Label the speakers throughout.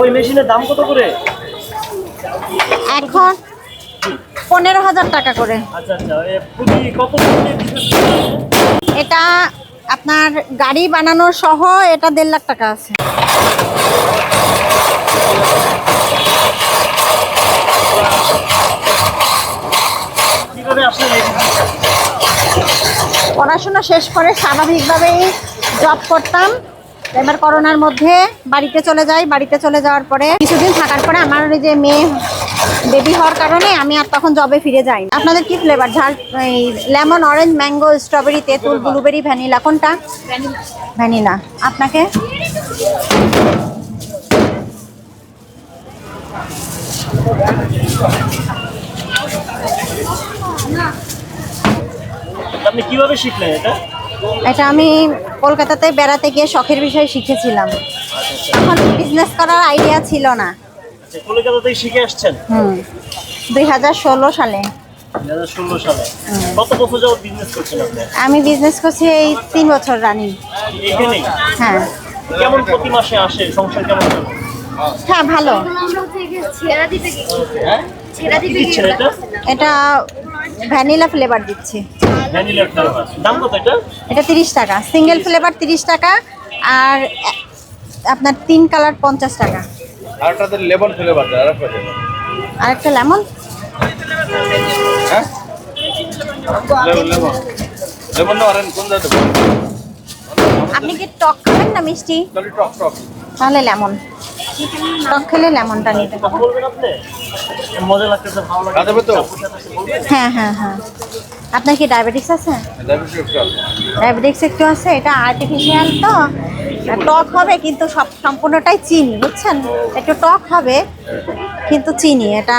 Speaker 1: ওই মেশিনের দাম কত করে?
Speaker 2: এখন পনেরো হাজার টাকা করে।
Speaker 1: আচ্ছা আচ্ছা প্রতি কত
Speaker 2: এটা আপনার গাড়ি বানানো সহ এটা দেড় লাখ টাকা আছে? পড়াশোনা শেষ করে স্বাভাবিকভাবেই জব করতাম। এবার করোনার মধ্যে বাড়িতে চলে যাই বাড়িতে চলে যাওয়ার পরে কিছুদিন থাকার পরে আমার ওই যে মেয়ে বেবি হওয়ার কারণে আমি আর তখন জবে ফিরে যাই আপনাদের কি ফ্লেভার ঝাল এই লেমন অরেঞ্জ ম্যাঙ্গো স্ট্রবেরি তেঁতুল ব্লুবেরি ভ্যানিলা কোনটা? ভ্যানিলা আপনাকে?
Speaker 1: আপনি কীভাবে শিখলেন এটা?
Speaker 2: এটা আমি কলকাতাতে বেড়াতে গিয়ে শখের বিষয়ে শিখেছিলাম। তখন বিজনেস করার আইডিয়া ছিল না।
Speaker 1: আচ্ছা কলকাতাতেই শিখে আসছেন?
Speaker 2: হুম। দুই হাজার ষোলো সালে।
Speaker 1: দুই হাজার ষোলো সালে। কত বছর যাবত বিজনেস করছেন আপনি?
Speaker 2: আমি বিজনেস করছি এই তিন বছর রানিং হ্যাঁ।
Speaker 1: কেমন প্রতি মাসে আসে? সংসার কেমন
Speaker 2: হ্যাঁ ভালো।
Speaker 1: হ্যাঁ? এটা
Speaker 2: ভ্যানিলা ফ্লেভার দিচ্ছি।
Speaker 1: এটা?
Speaker 2: এটা তিরিশ টাকা। সিঙ্গেল ফ্লেভার তিরিশ টাকা আর আপনার তিন কালার পঞ্চাশ টাকা।
Speaker 3: আরেকটাতে লেমন ফ্লেভার আরেকটা লেমন। হ্যাঁ? Lemon lemon. লেমন না অরেঞ্জ কোন দাদা
Speaker 2: আপনি কি টক খাবেন না মিষ্টি?
Speaker 3: টক টক।
Speaker 2: তাহলে লেমন। টক খেলে লেমনটা নিতে
Speaker 1: বলবেন?
Speaker 2: হ্যাঁ হ্যাঁ হ্যাঁ। আপনার কি ডায়াবেটিস আছে?
Speaker 3: ডায়াবেটিস একটু আছে।
Speaker 2: ডায়াবেটিস এটা আর্টিফিশিয়াল তো। টক হবে কিন্তু সব সম্পূর্ণটাই চিনি বুঝছেন? একটু টক হবে কিন্তু চিনি এটা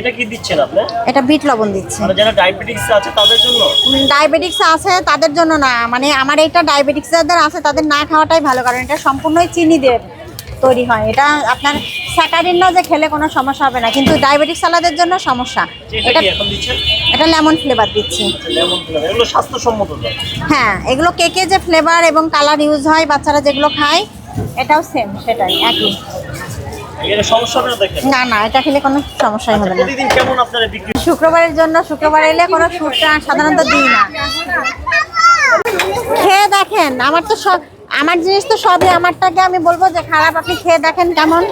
Speaker 1: এটা কি দিচ্ছেন আপনি?
Speaker 2: এটা বিট লবণ দিচ্ছে।
Speaker 1: মানে যারা ডায়াবেটিস আছে তাদের জন্য?
Speaker 2: ডায়াবেটিক্স আছে তাদের জন্য না। মানে আমার এটা ডায়াবেটিক্স যাদের আছে তাদের না খাওয়াটাই ভালো কারণ এটা সম্পূর্ণই চিনি দিয়ে তৈরি হয়। এটা আপনার স্যাকারিন না যে খেলে কোনো সমস্যা হবে না কিন্তু ডায়াবেটিক সালাদের জন্য সমস্যা।
Speaker 1: এটা
Speaker 2: এটা লেমন ফ্লেভার দিচ্ছি। হ্যাঁ এগুলো কেকে যে ফ্লেভার এবং কালার ইউজ হয় বাচ্চারা যেগুলো খায় এটাও সেম সেটাই একই।
Speaker 1: না
Speaker 2: না এটা খেলে কোনো সমস্যাই হবে না। শুক্রবারের জন্য শুক্রবার এলে কোনো সুটটা সাধারণত দিই না। খেয়ে দেখেন আমার তো সব আমার জিনিস তো সবই আমারটাকে আমি বলব যে খারাপ আপনি খেয়ে দেখেন কেমন।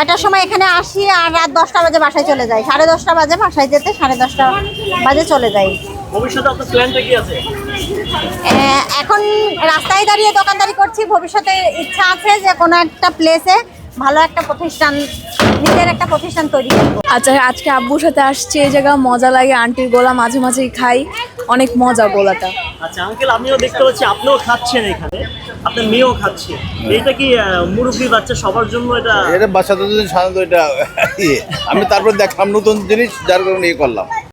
Speaker 2: আটটার সময় এখানে আসি আর রাত দশটা বাজে বাসায় চলে যাই। সাড়ে দশটা বাজে বাসায় যেতে সাড়ে দশটা বাজে চলে যাই। এখন রাস্তায় দাঁড়িয়ে দোকানদারি করছি। ভবিষ্যতে ইচ্ছা আছে যে কোনো একটা প্লেসে ভালো একটা প্রতিষ্ঠান নিজের একটা প্রতিষ্ঠান তৈরি করব।
Speaker 4: আচ্ছা আজকে আব্বুর সাথে আসছে এই জায়গা মজা লাগে আন্টির গোলা মাঝে মাঝেই খাই অনেক মজা গোলাটা।
Speaker 1: আচ্ছা আঙ্কেল আমিও দেখতে পাচ্ছি আপনিও খাচ্ছেন এখানে আপনার মেয়েও খাচ্ছে। এটা কি আহ, মুরব্বি বাচ্চা সবার জন্য এটা?
Speaker 3: এটা বাচ্চাদের জন্য সাধারণত এটা ইয়ে। আমি তারপর দেখলাম নতুন জিনিস যার কারণে ইয়ে করলাম।